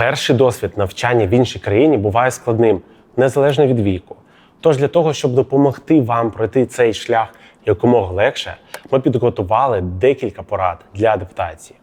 Перший досвід навчання в іншій країні буває складним, незалежно від віку. Тож для того, щоб допомогти вам пройти цей шлях якомога легше, ми підготували декілька порад для адаптації.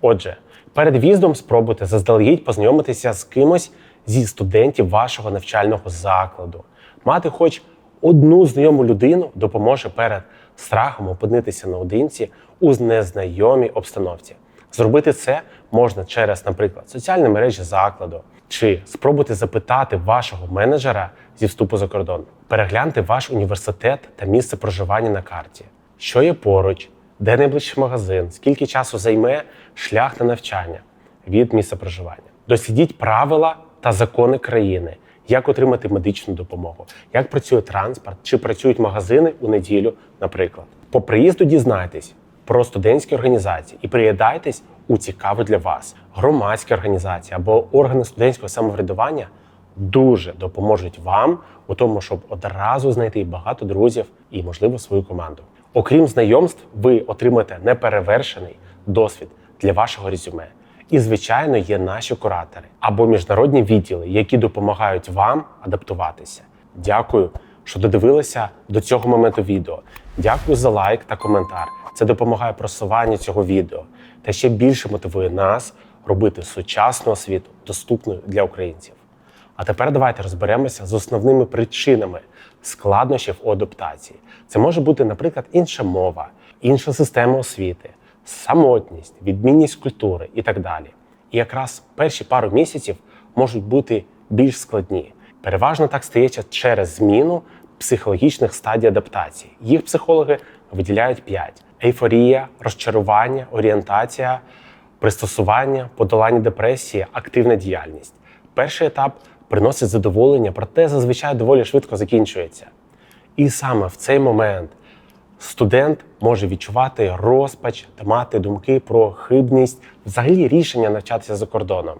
Отже, перед в'їздом спробуйте заздалегідь познайомитися з кимось зі студентів вашого навчального закладу. Мати хоч одну знайому людину допоможе перед страхом опинитися наодинці у незнайомій обстановці. Зробити це можна через, наприклад, соціальні мережі закладу, чи спробуйте запитати вашого менеджера зі вступу за кордон, перегляньте ваш університет та місце проживання на карті, що є поруч, де найближчий магазин, скільки часу займе шлях на навчання від місця проживання. Дослідіть правила та закони країни, як отримати медичну допомогу, як працює транспорт, чи працюють магазини у неділю, наприклад. По приїзду дізнайтесь про студентські організації і приєднайтесь у цікаві для вас. Громадські організації або органи студентського самоврядування дуже допоможуть вам у тому, щоб одразу знайти багато друзів і, можливо, свою команду. Окрім знайомств, ви отримаєте неперевершений досвід для вашого резюме. І, звичайно, є наші куратори або міжнародні відділи, які допомагають вам адаптуватися. Дякую, що додивилися до цього моменту відео. Дякую за лайк та коментар. Це допомагає просуванню цього відео та ще більше мотивує нас робити сучасну освіту доступною для українців. А тепер давайте розберемося з основними причинами складнощів у адаптації. Це може бути, наприклад, інша мова, інша система освіти, самотність, відмінність культури і так далі. І якраз перші пару місяців можуть бути більш складні. Переважно так стається через зміну психологічних стадій адаптації. Їх психологи виділяють п'ять: ейфорія, розчарування, орієнтація, пристосування, подолання депресії, активна діяльність. Перший етап приносить задоволення, проте зазвичай доволі швидко закінчується. І саме в цей момент студент може відчувати розпач та мати думки про хибність, взагалі рішення навчатися за кордоном.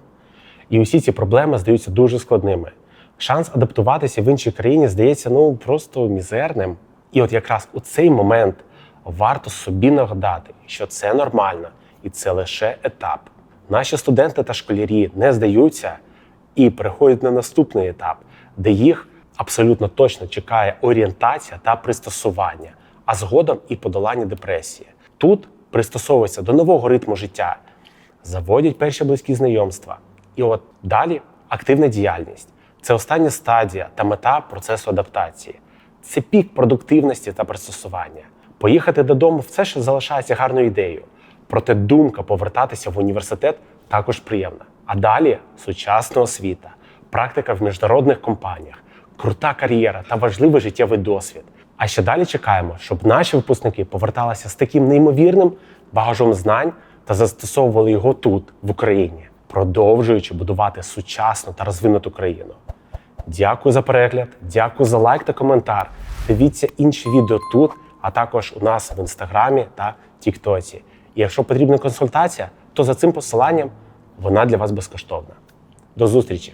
І усі ці проблеми здаються дуже складними. Шанс адаптуватися в іншій країні здається ну просто мізерним. І от якраз у цей момент варто собі нагадати, що це нормально і це лише етап. Наші студенти та школярі не здаються і переходять на наступний етап, де їх абсолютно точно чекає орієнтація та пристосування, а згодом і подолання депресії. Тут пристосовуються до нового ритму життя, заводять перші близькі знайомства. І от далі активна діяльність. Це остання стадія та мета процесу адаптації. Це пік продуктивності та пристосування. Поїхати додому все ще залишається гарною ідеєю. Проте думка повертатися в університет також приємна. А далі сучасна освіта, практика в міжнародних компаніях, крута кар'єра та важливий життєвий досвід. А ще далі чекаємо, щоб наші випускники поверталися з таким неймовірним багажом знань та застосовували його тут, в Україні, продовжуючи будувати сучасну та розвинуту країну. Дякую за перегляд, дякую за лайк та коментар. Дивіться інші відео тут, а також у нас в інстаграмі та Тіктоці. І якщо потрібна консультація, то за цим посиланням вона для вас безкоштовна. До зустрічі!